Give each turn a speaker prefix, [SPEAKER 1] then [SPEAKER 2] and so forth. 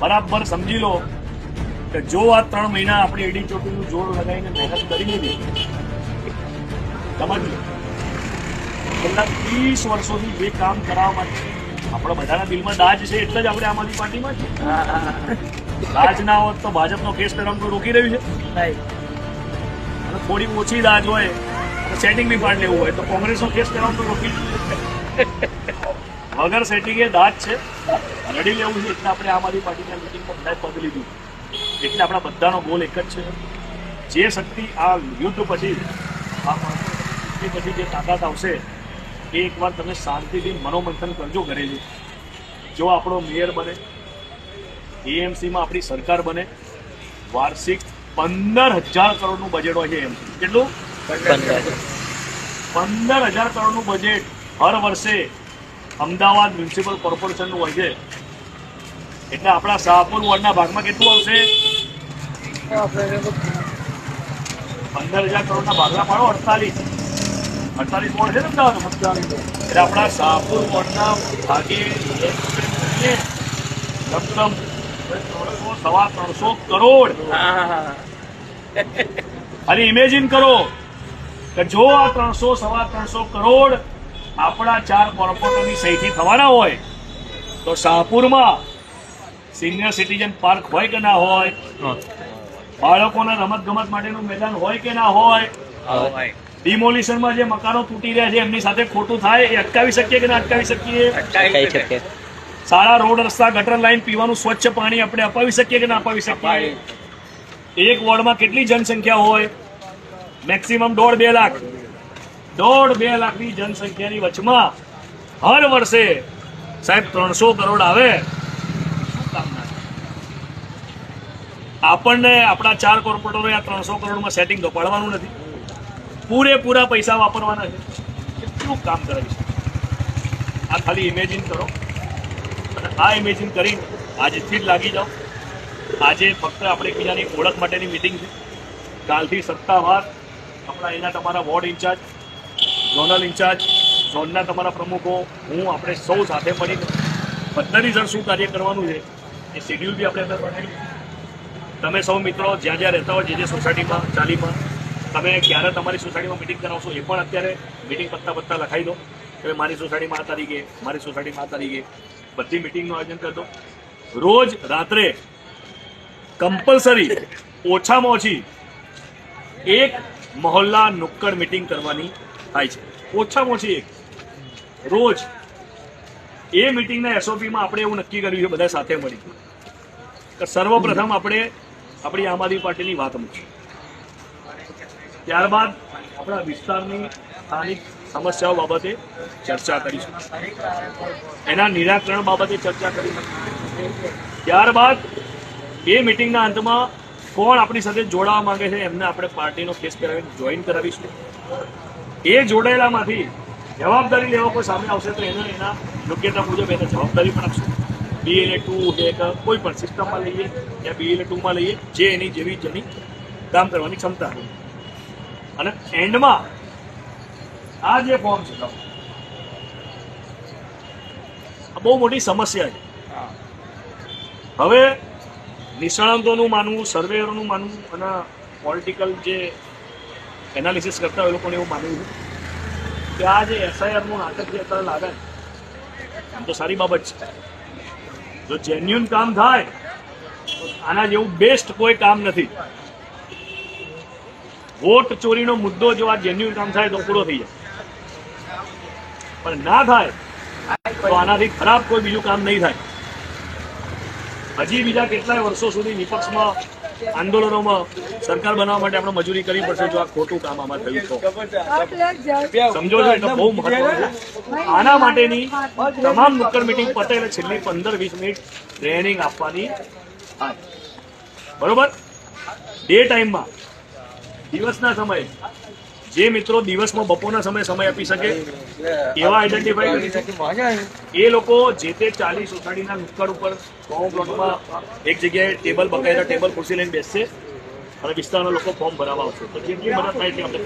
[SPEAKER 1] બરાબર સમજી લો કે જો આ ત્રણ મહિના આપણે એડી ચોટીનું જોડ લગાવીને મહેનત કરી લીધી સમજ છેલ્લા ત્રીસ વર્ષોથી જે કામ કરાવવા માટે આપણા બધાના દિલમાં દાજ છે એટલે જ આપણે આમ આદમી પાર્ટીમાં છે દાજ ના હોત તો ભાજપનો કેસ કરવાનું તો રોકી રહ્યું છે. અને થોડી ઓછી દાજ હોય સેટિંગ બી પાડ લેવું હોય તો કોંગ્રેસનો કેસ કરવાનું તો રોકી વગર સેટિંગે દાંત છે. લડી લેવું છે એટલે આપણે આમ આદમી પાર્ટીના મિટિંગમાં બધાએ પગ લીધું. એટલે આપણા બધાનો ગોલ એક જ છે. જે શક્તિ આ યુદ્ધ પછી આ પછી જે તાકાત આવશે એ એકવાર તમે શાંતિથી મનોમંથન કરજો ઘરે જઈ જો આપણો મેયર બને એએમસીમાં આપણી સરકાર બને વાર્ષિક પંદર હજાર કરોડનું બજેટ હોય છે એએમસી કેટલું? પંદર. હજાર કરોડનું બજેટ હર વર્ષે અમદાવાદ મ્યુનિસિપલ કોર્પોરેશનનું હોય છે. એટલે આપણા શાહપુર વોર્ડના ભાગમાં કેટલું આવશે? પંદર હજાર કરોડના ભાગલા પાડો અડતાલીસ. અડતાલીસ વોર્ડ છે ને અમદાવાદ એટલે આપણા શાહપુર વોર્ડના ભાગે લમસમ ત્રણસો સવા ત્રણસો કરોડ. અને ઇમેજિન કરો કે જો આ ત્રણસો સવા ત્રણસો કરોડ આપણા ચાર કોર્પોરેટરની સહીથી થવાના હોય તો શાહપુરમાં સિનિયર સિટીઝન પાર્ક હોય કે ના હોય બાળકોના રમત ગમત માટેનું મેદાન હોય કે ના હોય ડિમોલિશનમાં જે મકાનો તૂટી રહ્યા છે એમની સાથે ખોટું થાય એ અટકાવી શકીએ કે ના અટકાવી શકીએ?
[SPEAKER 2] કહી શકે
[SPEAKER 1] સારા રોડ રસ્તા ગટર લાઈન પીવાનું સ્વચ્છ પાણી આપણે અપાવી શકીએ કે ના અપાવી શકીએ? એક વોર્ડમાં કેટલી જનસંખ્યા હોય? મેક્સિમમ દોઢ બે લાખ. દોઢ બે લાખની જનસંખ્યાની વચમાં હર વર્ષે સાહેબ ત્રણસો કરોડ આવે. આપણને આપણા ચાર કોર્પોરેટરો આ ત્રણસો કરોડમાં સેટિંગ દોપાડવાનું નથી. પૂરેપૂરા પૈસા વાપરવાના છે. કેટલું કામ કરે છે? આ ખાલી ઇમેજિન કરો. અને આ ઇમેજિન કરી આજથી જ લાગી જાઓ. આજે ફક્ત આપણે એકબીજાની ઓળખ માટેની મિટિંગ છે. કાલથી સત્તાવાર આપણા એના તમારા વોર્ડ ઇન્ચાર્જ ઝોનલ ઇન્ચાર્જ, ઝોનના તમારા પ્રમુખો, હું, આપણે સૌ સાથે મળીને જણ શું કાર્ય કરવાનું છે એ શેડ્યુલ બી આપણે અંદર બનાવ્યું તમે સૌ મિત્રો જ્યાં જ્યાં રહેતા હોય, જે જે સોસાયટીમાં, ચાલીમાં, તમે ક્યારે તમારી સોસાયટીમાં મિટિંગ કરાવશો એ પણ અત્યારે મિટિંગ પત્તા પત્તા લખાઈ દો. કે મારી સોસાયટીમાં આ તારીખે, મારી સોસાયટીમાં આ તારીખે બધી મિટિંગનું આયોજન કરી દો. રોજ રાત્રે કમ્પલસરી ઓછામાં ઓછી એક મહોલ્લા નુક્કડ મિટિંગ કરવાની થાય છે. ઓછામાં ઓછી એક. રોજ એ મિટિંગના એસઓપીમાં આપણે એવું નક્કી કર્યું છે, બધા સાથે મળી. કે સર્વપ્રથમ આપણે આપણી આમ આદમી પાર્ટીની વાત મૂકીએ. ત્યારબાદ આપણા વિસ્તારની સ્થાનિક સમસ્યાઓ બાબતે ચર્ચા કરીશું. એના નિરાકરણ બાબતે ચર્ચા કરીશું. ત્યારબાદ એ મિટિંગના અંતમાં કોણ આપણી સાથે જોડાવા માંગે છે, એમને આપણે પાર્ટીનો કેસ કરાવીને જોઈન કરાવીશું. એ જોડાયેલામાંથી જવાબદારી લેવા કોઈ સામે આવશે તો એને એના યોગ્યતા મુજબ એને જવાબદારી પણ આપશે. બીએલએ ટુ એક કે કોઈ પણ સિસ્ટમમાં લઈએ કે બીએલએ ટુમાં લઈએ જે એની જેવી જેની કામ કરવાની ક્ષમતા હોય. અને એન્ડમાં આ જે ફોર્મ છે આ બહુ મોટી સમસ્યા છે. હવે નિષ્ણાંતોનું માનવું સર્વેયરોનું માનવું અને પોલિટિકલ જે એનાલિસિસ કરતા એ લોકોને એવું માનવું છે કે આ જે એસઆઈઆરનું નાટક જે અત્યારે લાગે તો સારી બાબત છે. જો જેન્યુન કામ થાય આના જેવું બેસ્ટ કોઈ કામ નથી. વોટ ચોરીનો મુદ્દો જો આ જેન્યુન કામ થાય તો પૂરો થઈ જાય. પણ ના થાય, તો આનાથી ખરાબ કોઈ બીજું કામ નહીં થાય. હજી બીજા કેટલાય વર્ષો સુધી વિપક્ષમાં આંદોલનોમાં સરકાર બનાવવા માટે આપણે મજૂરી કરવી પડશે જો આ ખોટું કામ આમાં થયું તો. સમજો છો, એટલે બહુ મહત્વ આના માટેની તમામ નુક્કડ મીટિંગ પતે છેલ્લી પંદર વીસ મિનિટ ટ્રેનિંગ આપવાની બરોબર? ડે ટાઈમમાં, દિવસના સમયે જે મિત્રો દિવસમાં બપોરના સમયે સમય આપી શકે, એવા આઈડેન્ટિફાઈ એ લોકો જે તે ચાલીસ સોસાયટીના નુક્કડ ઉપર ફોર્મ પ્લોટમાં એક જગ્યાએ ટેબલ બકાયેલા ટેબલ ખુરશી લઈને બેસશે અને વિસ્તારના લોકો ફોર્મ ભરાવા આવશે. તો જેટલી મદદ થાય એટલી આપણે